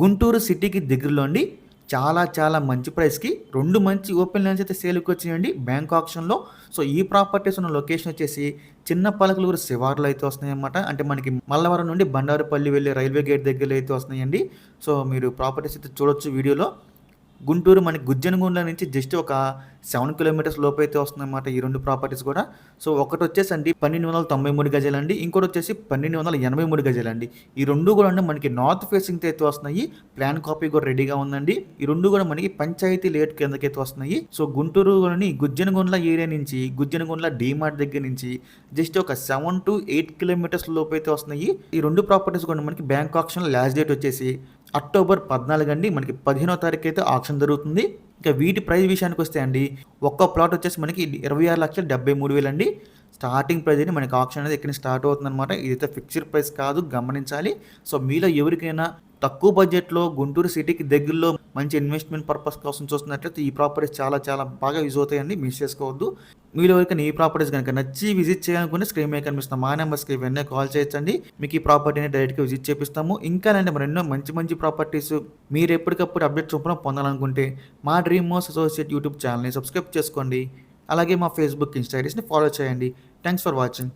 గుంటూరు సిటీకి దగ్గరలో అండి. చాలా చాలా మంచి ప్రైస్కి రెండు మంచి ఓపెన్ ల్యాండ్స్ అయితే సేల్కి వచ్చినాయండి బ్యాంక్ ఆప్షన్లో సో ఈ ప్రాపర్టీస్ ఉన్న లొకేషన్ వచ్చేసి చిన్న పలకలూరు శివార్లో అయితే వస్తున్నాయి అంటే మనకి మల్లవరం నుండి బండారుపల్లి వెళ్ళే రైల్వే గేట్ దగ్గర అయితే వస్తున్నాయండి. సో మీరు ప్రాపర్టీస్ అయితే చూడొచ్చు వీడియోలో. గుంటూరు మనకి గుజ్జనగూండ్ల నుంచి జస్ట్ ఒక సెవెన్ కిలోమీటర్స్ లోపు అయితే వస్తుందన్నమాట ఈ రెండు ప్రాపర్టీస్ కూడా. సో ఒకటి వచ్చేసి అండి పన్నెండు వందల తొంభై మూడు గజాలండి. ఇంకోటి వచ్చేసి పన్నెండు వందల ఎనభై మూడు గజాలండి. ఈ రెండు కూడా అండి మనకి నార్త్ ఫేసింగ్ అయితే వస్తున్నాయి. ప్లాన్ కాపీ కూడా రెడీగా ఉందండి. ఈ రెండు కూడా మనకి పంచాయతీ లేట్ కిందకి అయితే వస్తున్నాయి. సో గుంటూరులోని గుజ్జనగూండ్ల ఏరియా నుంచి గుజ్జనగూండ్ల డీమార్ట్ దగ్గర నుంచి జస్ట్ ఒక సెవెన్ టు ఎయిట్ కిలోమీటర్స్ లోపు అయితే వస్తున్నాయి. ఈ రెండు ప్రాపర్టీస్ కూడా మనకి బ్యాంక్ ఆప్షన్ లాస్ట్ డేట్ వచ్చేసి అక్టోబర్ పద్నాలుగు అండి. మనకి పదిహేనో తారీఖు అయితే ఆప్షన్ జరుగుతుంది. ఇక వీటి ప్రైస్ విషయానికి వస్తే అండి ఒక్క ప్లాట్ వచ్చేసి మనకి ఇరవై ఆరు లక్షల డెబ్బై మూడు వేలు అండి. స్టార్టింగ్ ప్రైస్ అని మనకి ఆప్షన్ అనేది ఇక్కడ స్టార్ట్ అవుతుంది అనమాట ఇదైతే ఫిక్స్డ్ ప్రైస్ కాదు గమనించాలి. సో మీలో ఎవరికైనా తక్కువ బడ్జెట్లో గుంటూరు సిటీకి దగ్గరలో మంచి ఇన్వెస్ట్మెంట్ పర్పస్ కోసం చూస్తున్నట్లయితే ఈ ప్రాపర్టీస్ చాలా చాలా బాగా యూజ్ అవుతాయండి. మిస్ చేసుకోవద్దు. మీరు ఎవరికైనా ఈ ప్రాపర్టీస్ కనుక నచ్చి విజిట్ చేయాలనుకుంటే స్క్రీన్ మీద కనిపిస్తాం మా నెంబర్స్కి వెంటనే కాల్ చేయొచ్చండి. మీకు ఈ ప్రాపర్టీని డైరెక్ట్గా విజిట్ చేపిస్తాము. ఇంకా అంటే మరి ఎన్నో మంచి మంచి ప్రాపర్టీస్ మీరు ఎప్పటికప్పుడు అప్డేట్ చూపడం పొందాలనుకుంటే మా డ్రీమ్ మోస్ అసోసియేట్ యూట్యూబ్ ఛానల్ని సబ్స్క్రైబ్ చేసుకోండి. అలాగే మా ఫేస్బుక్ ఇన్స్టాగ్రామ్స్ని ఫాలో చేయండి. Thanks for watching